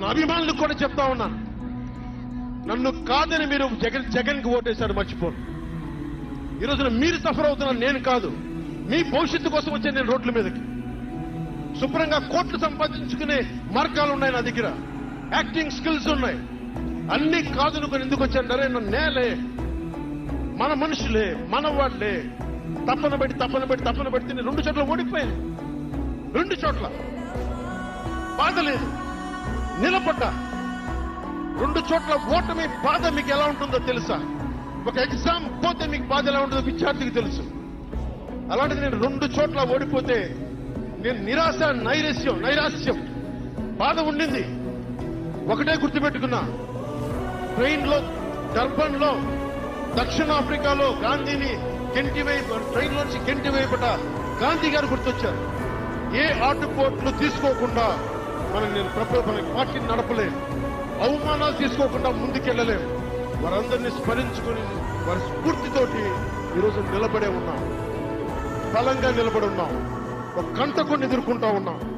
నా అభిమానులకు కూడా చెప్తా ఉన్నాను నన్ను కాదని మీరు జగన్ జగన్కి ఓటేశారు మర్చిపోరు ఈ రోజున మీరు సఫర్ అవుతున్నారు నేను కాదు. మీ భవిష్యత్తు కోసం వచ్చే నేను రోడ్ల మీదకి. శుభ్రంగా కోట్లు సంపాదించుకునే మార్గాలు ఉన్నాయి నా దగ్గర. యాక్టింగ్ స్కిల్స్ ఉన్నాయి. అన్ని కాదునుకొని ఎందుకు వచ్చారంటారే నన్ను నేలే. మన మనుషులే మన వాళ్ళే. తప్పన పెట్టి తప్పన పెట్టి తప్పన పెడితే రెండు చోట్ల ఓడిపోయాను రెండు చోట్ల. బాధ లేదు నిలబడ్డా. రెండు చోట్ల ఓటమి బాధ మీకు ఎలా ఉంటుందో తెలుసా? ఒక ఎగ్జామ్ పోతే మీకు బాధ ఎలా ఉంటుందో విద్యార్థికి తెలుసు. అలాంటిది నేను రెండు చోట్ల ఓడిపోతే నేను నిరాశ నైరస్యం నైరాస్యం బాధ ఉండింది. ఒకటే గుర్తుపెట్టుకున్నా. ట్రైన్లో డర్బన్లో దక్షిణాఫ్రికాలో గాంధీని గెంటి వేయ ట్రైన్ లోంచి గెంటి వేయబడ్డ గాంధీ గారు గుర్తొచ్చారు. ఏ ఆటుపోట్లు తీసుకోకుండా మనం నేను ప్రప- మన పార్టీని నడపలేం అవమానాలు తీసుకోకుండా ముందుకెళ్ళలేం వారందరినీ స్మరించుకుని వారి స్ఫూర్తితోటి ఈరోజు నిలబడే ఉన్నాం. బలంగా నిలబడి ఉన్నాం. ఒక కంటకొని ఎదుర్కొంటా ఉన్నాం.